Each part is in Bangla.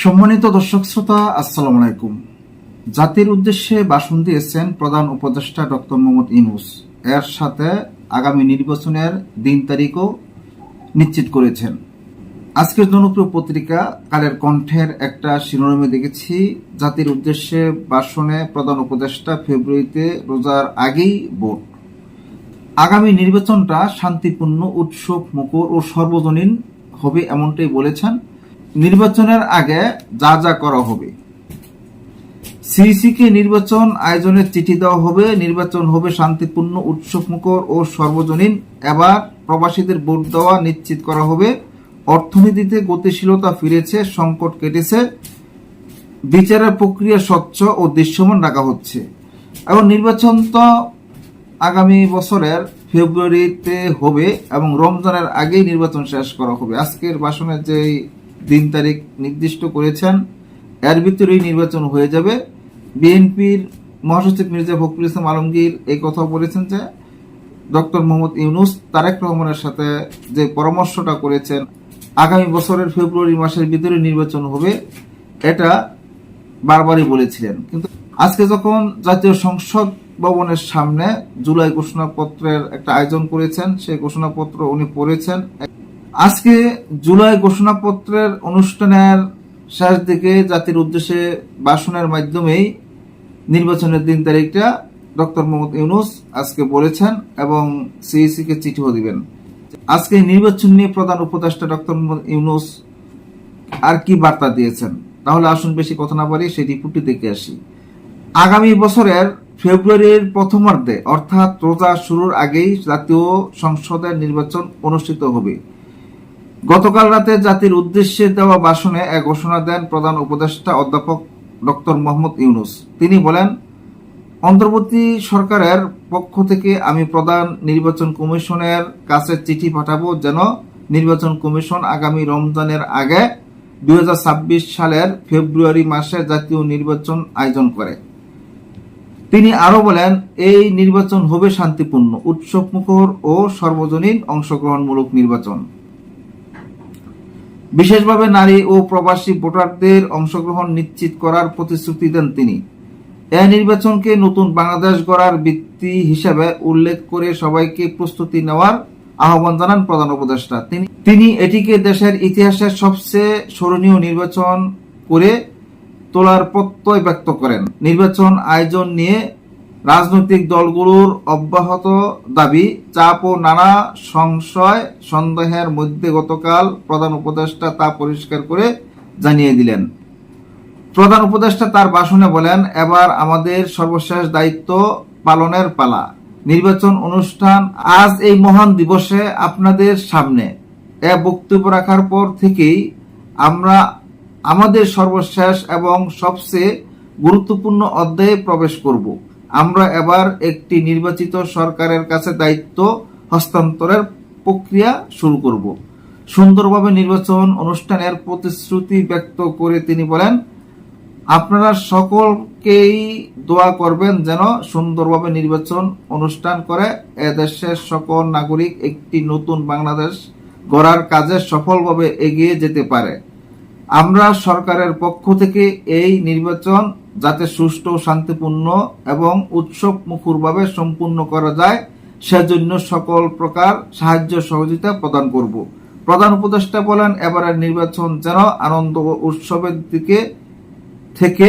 সম্মানিত দর্শক শ্রোতা, আসসালামু আলাইকুম। জাতির উদ্দেশ্যে ভাষণ দিয়েছেন প্রধান উপদেষ্টা ডক্টর মোহাম্মদ ইনুস এর সাথে আগামী নির্বাচনের দিন তারিখও নিশ্চিত করেছেন। আজকের জনপ্রিয় পত্রিকা কালের কণ্ঠের একটা শিরোনামে দেখেছি। জাতির উদ্দেশ্যে ভাষণে প্রধান উপদেষ্টা ফেব্রুয়ারিতে রোজার আগেই ভোট। আগামী নির্বাচনটা শান্তিপূর্ণ উৎসব মুখর ও সর্বজনীন হবে এমনটাই বলেছেন নির্বাচনের আগে যা যা করা হবে। সিইসিকে নির্বাচন আয়োজনের চিঠি দেওয়া হবে। নির্বাচন হবে শান্তিপূর্ণ, উৎসবমুখর ও সর্বজনীন। এবার প্রবাসীদের ভোট দেওয়া নিশ্চিত করা হবে। অর্থনীতিতে গতিশীলতা ফিরেছে, সংকট কেটেছে। বিচারের প্রক্রিয়া স্বচ্ছ ও দৃশ্যমান রাখা হচ্ছে। এবং নির্বাচন তো আগামী বছরের ফেব্রুয়ারিতে হবে এবং রমজানের আগেই নির্বাচন শেষ করা হবে। আজকের ভাষণের যে দিন তারিখ নির্দিষ্ট করেছেন। এর ভিতরেই নির্বাচন হয়ে যাবে। বিএনপির মহাসচিব মির্জা ফখরুল ইসলাম আলমগীর এই কথা বলেছেন যে, ডক্টর মোহাম্মদ ইউনুস তারেক রহমানের সাথে যে পরামর্শটা করেছেন, আগামী বছরের ফেব্রুয়ারি মাসের ভিতরে নির্বাচন হবে, এটা বারবারই বলেছিলেন। কিন্তু আজকে যখন জাতীয় সংসদ ভবনের সামনে জুলাই ঘোষণাপত্রের একটা আয়োজন করেছেন, সেই ঘোষণাপত্র উনি পড়েছেন। আজকে জুলাই ঘোষণাপত্রের অনুষ্ঠানের শেষ দিকে জাতির উদ্দেশ্যে ভাষণের মাধ্যমেই নির্বাচনের দিন তারিখটা ডক্টর মোহাম্মদ ইউনুস আজকে বলেছেন এবং সিইসি কে চিঠিও দিবেন। আজকে নির্বাচন নিয়ে প্রধান উপদেষ্টা ডক্টর মোহাম্মদ ইউনুস আর কি বার্তা দিয়েছেন? তাহলে আসুন বেশি কথা না পারি সেই রিপোর্টটি দেখে আসি। আগামী বছরের ফেব্রুয়ারির প্রথমার্ধে, অর্থাৎ রোজা শুরুর আগেই জাতীয় সংসদের নির্বাচন অনুষ্ঠিত হবে। গতকাল রাতে জাতির উদ্দেশ্যে দেওয়া ভাষণে এক ঘোষণা দেন প্রধান উপদেষ্টা অধ্যাপক ডক্টর মোহাম্মদ ইউনুস। তিনি বলেন, অন্তর্বর্তী সরকারের পক্ষ থেকে আমি প্রধান নির্বাচন কমিশনের কাছে চিঠি পাঠাবো যেন নির্বাচন কমিশন আগামী রমজানের আগে দুই হাজার ছাব্বিশ সালের ফেব্রুয়ারি মাসে জাতীয় নির্বাচন আয়োজন করে। তিনি আরও বলেন, এই নির্বাচন হবে শান্তিপূর্ণ, উৎসবমুখর ও সর্বজনীন অংশগ্রহণমূলক নির্বাচন। বিশেষভাবে নারী ও প্রবাসী ভোটারদের অংশগ্রহণ নিশ্চিত করার প্রতিশ্রুতি দেন তিনি। এ নির্বাচনকে নতুন বাংলাদেশ গড়ার ভিত্তি হিসেবে উল্লেখ করে সবাইকে প্রস্তুতি নেওয়ার আহ্বান জানান প্রধান উপদেষ্টা। তিনি তিনি এটিকে দেশের ইতিহাসের সবচেয়ে স্মরণীয় নির্বাচন করে তোলার প্রত্যয় ব্যক্ত করেন। নির্বাচন আয়োজন নিয়ে রাজনৈতিক দলগুলোর অব্যাহত দাবি, চাপ ও নানা সংশয় সন্দেহের মধ্যে গতকাল প্রধান উপদেষ্টা তা পরিষ্কার করে জানিয়ে দিলেন। প্রধান উপদেষ্টা তার ভাষণে বলেন, এবার আমাদের সর্বশেষ দায়িত্ব পালনের পালা। নির্বাচন অনুষ্ঠান আজ এই মহান দিবসে আপনাদের সামনে। এ বক্তব্য রাখার পর থেকেই আমরা আমাদের সর্বশেষ এবং সবচেয়ে গুরুত্বপূর্ণ অধ্যায়ে প্রবেশ করব। আমরা এবার একটি নির্বাচিত সরকারের কাছে দায়িত্ব হস্তান্তরের প্রক্রিয়া শুরু করব। সুন্দরভাবে নির্বাচন অনুষ্ঠানের প্রতিশ্রুতি ব্যক্ত করে তিনি বলেন, আপনারা সকলকেই দোয়া করবেন যেন সুন্দরভাবে নির্বাচন অনুষ্ঠান করে এদেশের সকল নাগরিক একটি নতুন বাংলাদেশ গড়ার কাজে সফলভাবে এগিয়ে যেতে পারে। আমরা সরকারের পক্ষ থেকে এই নির্বাচন যাতে সুষ্ঠু, শান্তিপূর্ণ এবং উৎসব মুখরভাবে সম্পূর্ণ করা যায়, সেজন্য সকল প্রকার সাহায্য সহযোগিতা প্রদান করব। প্রধান উপদেষ্টা বলেন, এবারের নির্বাচন যেন আনন্দ ও উৎসবের দিকে থেকে,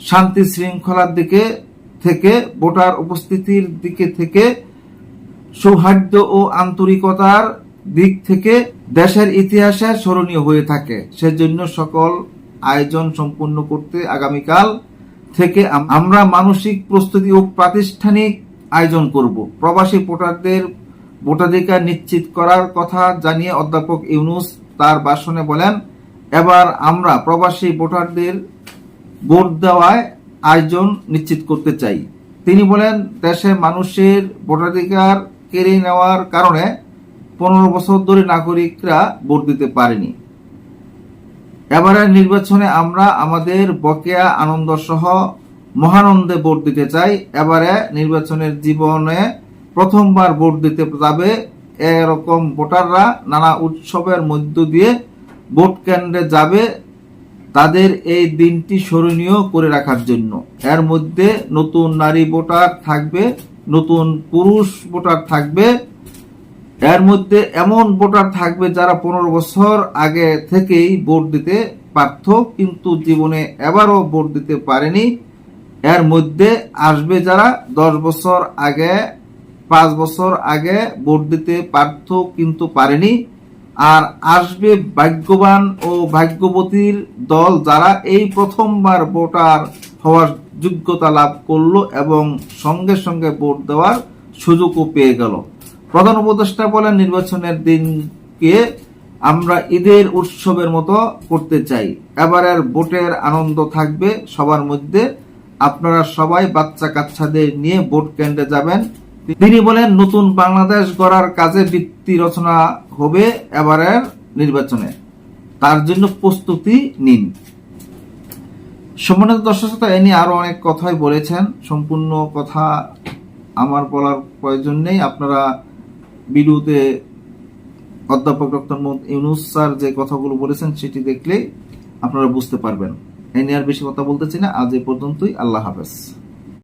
শান্তি শৃঙ্খলার দিকে থেকে, ভোটার উপস্থিতির দিকে থেকে, সৌহার্দ্য ও আন্তরিকতার দিক থেকে দেশের ইতিহাসে স্মরণীয় হয়ে থাকে। সেজন্য সকল আয়োজন সম্পূর্ণ করতে আগামীকাল থেকে আমরা মানসিক প্রস্তুতি ও প্রাতিষ্ঠানিক আয়োজন করব। প্রবাসী ভোটারদের ভোটাধিকার নিশ্চিত করার কথা জানিয়ে অধ্যাপক ইউনুস তার ভাষণে বলেন, এবার আমরা প্রবাসী ভোটারদের ভোট দেওয়ায় আয়োজন নিশ্চিত করতে চাই। তিনি বলেন, দেশে মানুষের ভোটাধিকার কেড়ে নেওয়ার কারণে পনেরো বছর ধরে নাগরিকরা ভোট দিতে পারেনি। এবারের নির্বাচনে আমরা আমাদের বকেয়া আনন্দ সহ মহানন্দে ভোট দিতে চাই। এবারে নির্বাচনের জীবনে প্রথমবার ভোট দিতে যাবে এরকম ভোটাররা নানা উৎসবের মধ্য দিয়ে ভোট কেন্দ্রে যাবে তাদের এই দিনটি স্মরণীয় করে রাখার জন্য। এর মধ্যে নতুন নারী ভোটার থাকবে, নতুন পুরুষ ভোটার থাকবে এর মধ্যে এমন ভোটার থাকবে যারা পনেরো বছর আগে থেকেই ভোট দিতে পারত, কিন্তু জীবনে এবারও ভোট দিতে পারেনি। এর মধ্যে আসবে যারা দশ বছর আগে, পাঁচ বছর আগে ভোট দিতে পারত, কিন্তু পারেনি। আর আসবে ভাগ্যবান ও ভাগ্যবতীর দল যারা এই প্রথমবার ভোটার হওয়ার যোগ্যতা লাভ করল এবং সঙ্গে সঙ্গে ভোট দেওয়ার সুযোগও পেয়ে গেল। প্রধান উপদেষ্টা বলেন, নির্বাচনের দিনকে আমরা ঈদের উৎসবের মতো করতে চাই। এবারের ভোটের আনন্দ থাকবে সবার মধ্যে। আপনারা সবাই বাচ্চা কাচ্চাদের নিয়ে ভোট কেন্দ্রে যাবেন। তিনি বলেন, নতুন বাংলাদেশ গড়ার কাজে ভিত্তি রচনা হবে এবারের নির্বাচনে। তার জন্য প্রস্তুতি নিন। সম্মানিত দর্শক এ নিয়ে আরও অনেক কথাই বলেছেন। সম্পূর্ণ কথা আমার বলার প্রয়োজন নেই। আপনারা ভিডিওতে অধ্যাপক ডক্টর মোহাম্মদ ইউনুস স্যার যে কথাগুলো বলেছেন সেটি দেখলেই আপনারা বুঝতে পারবেন। এ নিয়ে আর বেশি কথা বলতেছি না। আজ এ পর্যন্তই। আল্লাহ হাফেজ।